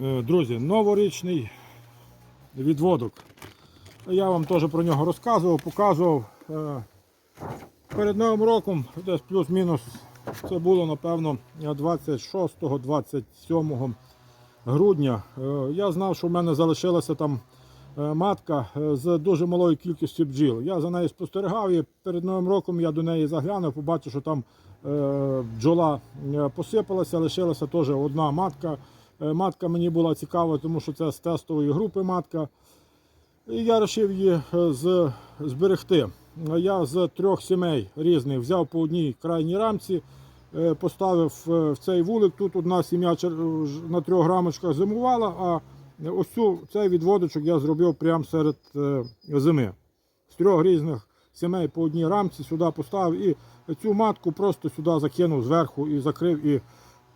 Е, Друзі, новорічний відводок. Я вам теж про нього розказував, показував. Е, Перед Новим роком, десь плюс-мінус, це було напевно 26-27 грудня. Е, Я знав, що в мене залишилася там матка з дуже малою кількістю бджіл. Я за нею спостерігав і перед Новим роком я до неї заглянув, побачив, що там бджола посипалася, лишилася теж одна матка. Е, Матка мені була цікава, тому що це з тестової групи матка. І я вирішив її е, з, зберегти. Я з трьох сімей різних взяв по одній крайній рамці, е, поставив в цей вулик. Тут одна сім'я на трьох рамочках зимувала, а ось цю, цей відводочок я зробив прямо серед зими. З трьох різних сімей по одній рамці сюди поставив і цю матку просто сюди закинув зверху і закрив. І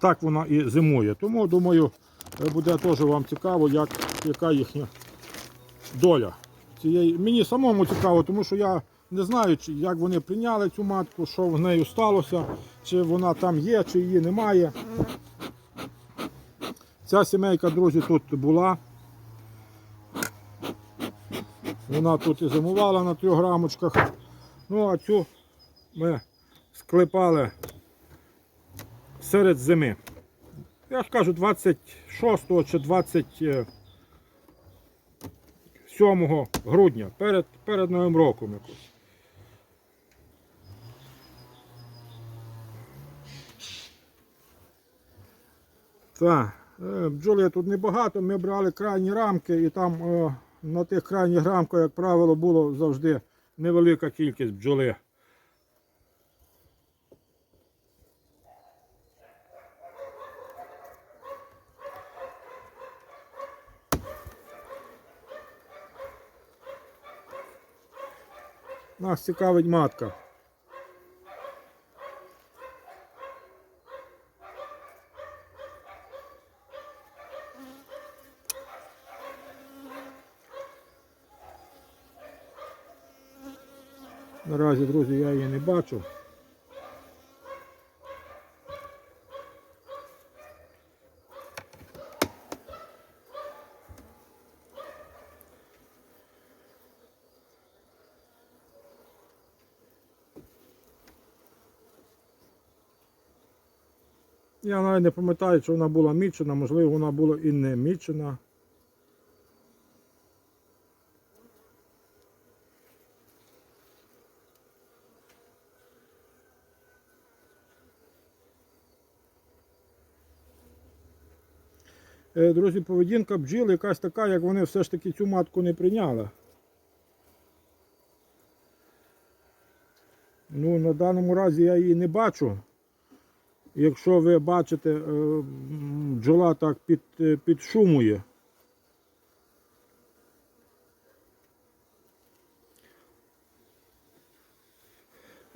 так вона і зимує. Тому думаю, буде теж вам цікаво, як, яка їхня доля. Цієї. Мені самому цікаво, тому що я не знаю, як вони прийняли цю матку, що в нею сталося, чи вона там є, чи її немає. Ця сімейка, друзі, тут була. Вона тут і зимувала на трьох грамочках. Ну, а цю ми склепали серед зими. Я ж кажу, 26 чи 27 грудня, перед, перед Новим роком якось. Так, е, бджоли тут небагато, ми брали крайні рамки і там е, на тих крайніх рамках, як правило, було завжди невелика кількість бджоли. Нас цікавить матка. Наразі, друзі, я її не бачу. Я навіть не пам'ятаю, чи вона була мічена, можливо, вона була і не мічена. Е, Друзі, поведінка бджіл якась така, як вони все ж таки цю матку не прийняли. Ну, на даному разі я її не бачу. Якщо ви бачите, е, бджола так під, е, підшумує.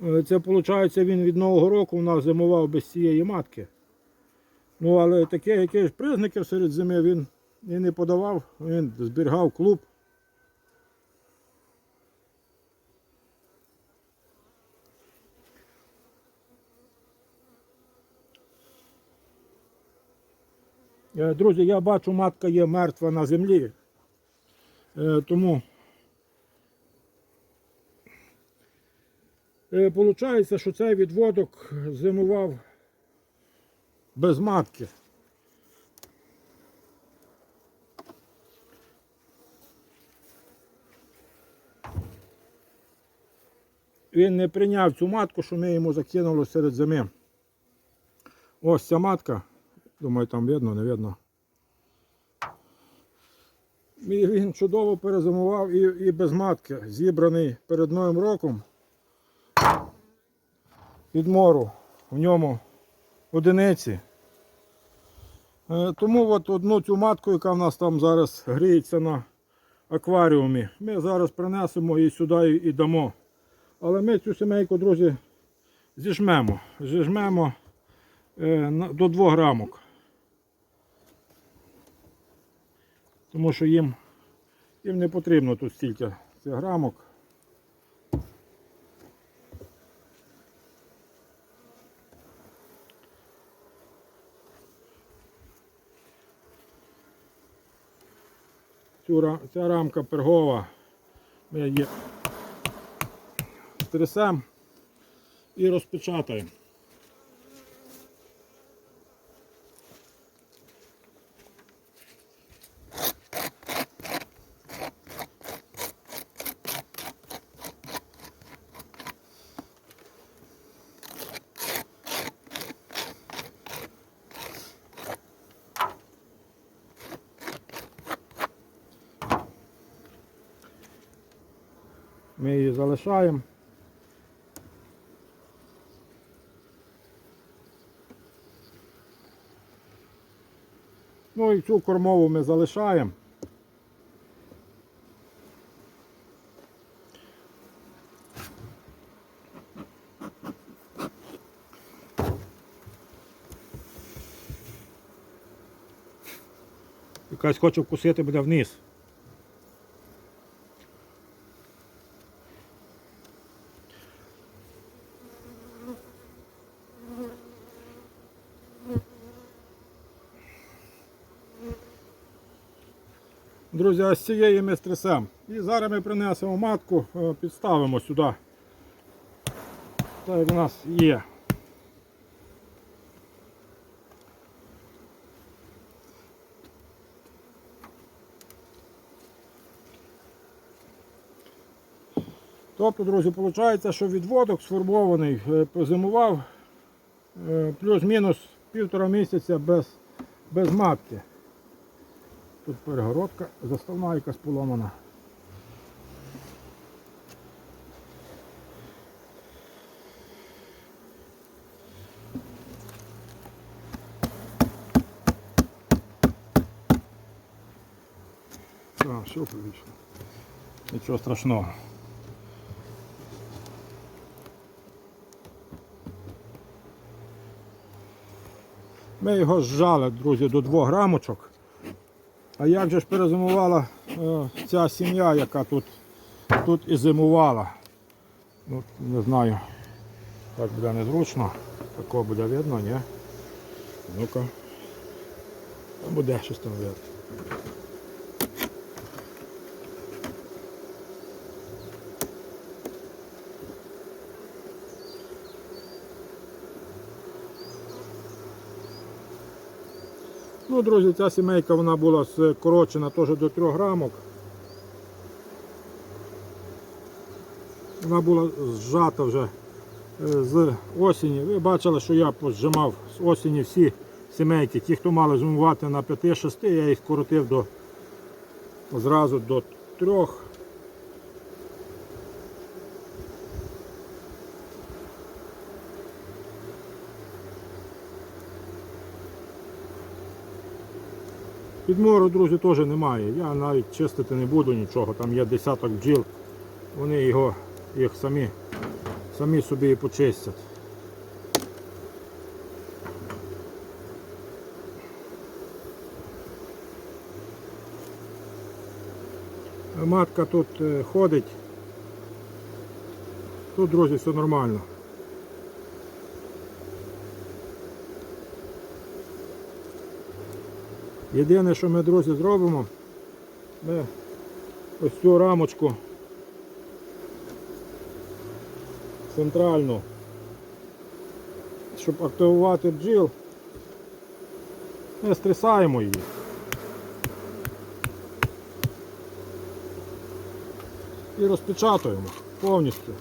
Е, Це виходить, він від Нового року у нас зимував без цієї матки. Ну, але таке якісь признаки серед зими він і не подавав, він зберігав клуб. Друзі, я бачу, матка є мертва на землі. Е, Тому е, Получається, що цей відводок зимував без матки. Він не прийняв цю матку, що ми йому закинули серед зими. Ось ця матка. Думаю, там видно, не видно. І він чудово перезимував і, і без матки, зібраний перед Новим роком. Від мору в ньому одиниці. Е, Тому от одну цю матку, яка в нас там зараз гріється на акваріумі, ми зараз принесемо і сюди і дамо. Але ми цю сімейку, друзі, зіжмемо. Зіжмемо е, до двох рамок. Тому що їм, їм не потрібно тут стільки цих грамок. ця рамка пергова. Ми її стресемо і розпечатаємо. Ми її залишаємо. Ну і цю кормову ми залишаємо. Якась хоче вкусити буде вниз. Друзі, ось цієї ми стресемо. І зараз ми принесемо матку, е, підставимо сюди. Так як у нас є. Тобто, друзі, виходить, що відводок сформований, е, позимував е, плюс-мінус півтора місяця без, без матки. Тут перегородка заставна якась поломана. Так, все повішло. Нічого страшного. Ми його зжали, друзі, до 2 грамочок. А як же ж перезимувала е, ця сім'я, яка тут, тут і зимувала? Ну, не знаю. Так буде незручно. Такого буде видно, ні? Ну-ка. Буде щось там видно. Ну, друзі, ця сімейка вона була скорочена теж до 3 грамок. Вона була зжата вже е, з осені. Ви бачили, що я позжимав з осені всі сімейки. Ті, хто мали зимувати на 5-6, я їх коротив до зразу до 3. Підмору, друзі, теж немає. Я навіть чистити не буду нічого. Там є десяток бджіл. Вони його їх самі, самі собі і почистять. Матка тут е, ходить. Тут, друзі, все нормально. Єдине, що ми, друзі, зробимо, ми ось цю рамочку центральну, щоб активувати бджіл, ми стрясаємо її. І розпечатуємо повністю.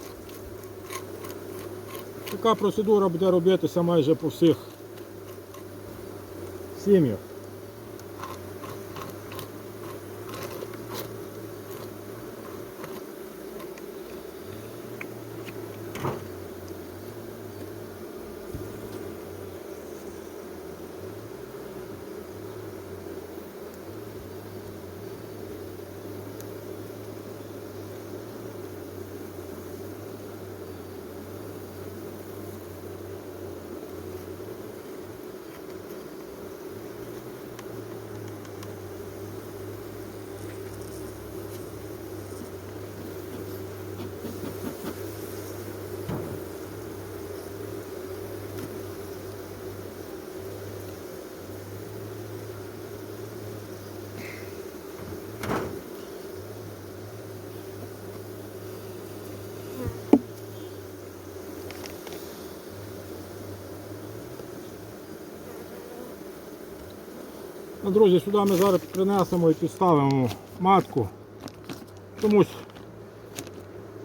Така процедура буде робитися майже по всіх сім'ях. Ну, Друзі, сюди ми зараз принесемо і підставимо матку. Чомусь,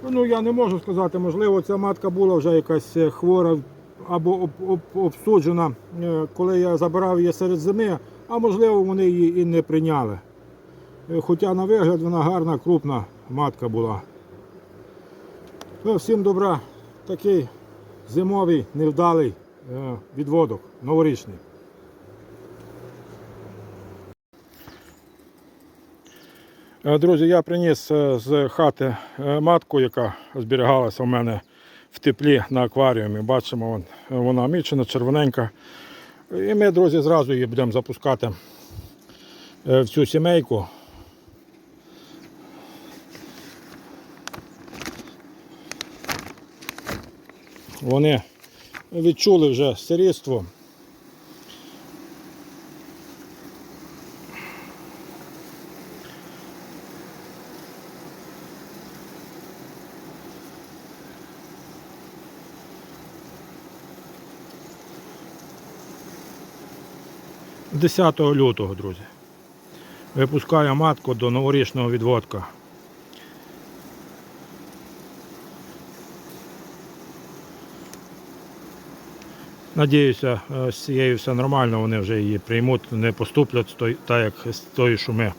ну я не можу сказати, можливо, ця матка була вже якась е, хвора або об, об, обсуджена, е, коли я забирав її серед зими, а можливо вони її і не прийняли. Е, Хоча на вигляд вона гарна, крупна матка була. Ну, всім добра, такий зимовий, невдалий відводок, новорічний. Друзі, я приніс е, з хати е, матку, яка зберігалася у мене в теплі на акваріумі. Бачимо, е, вона мічена, червоненька. І ми, друзі, зразу її будемо запускати е, в цю сімейку. Вони відчули вже сирітство. 10 лютого, друзі. Випускаю матку до новорічного відводка. Надіюся, е, з цією все нормально, вони вже її приймуть, не поступлять так, як з тої шуми.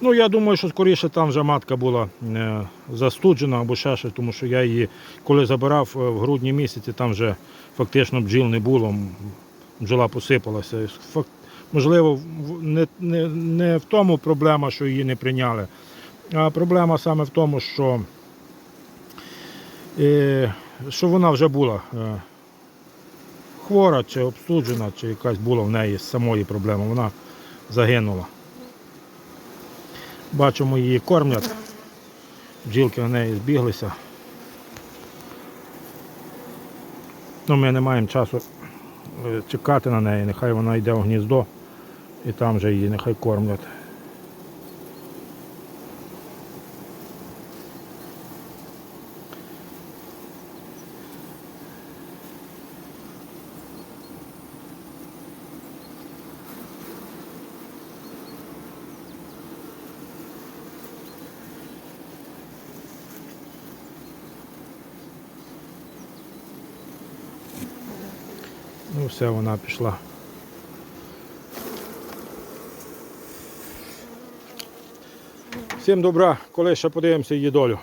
Ну, я думаю, що скоріше там вже матка була е, застуджена або ще щось, тому що я її, коли забирав е, в грудні місяці, там вже фактично бджіл не було, бджола посипалася. Можливо, не, не, не в тому проблема, що її не прийняли, а проблема саме в тому, що, е, що вона вже була е, хвора чи обстуджена, чи якась була в неї самої проблема. Вона загинула. Бачимо, її кормлять. Бджілки на неї збіглися. Ну, ми не маємо часу е, чекати на неї, нехай вона йде в гніздо і там вже її нехай кормлять. Ну все, вона пішла. Всім добра, коли ще подивимося її долю.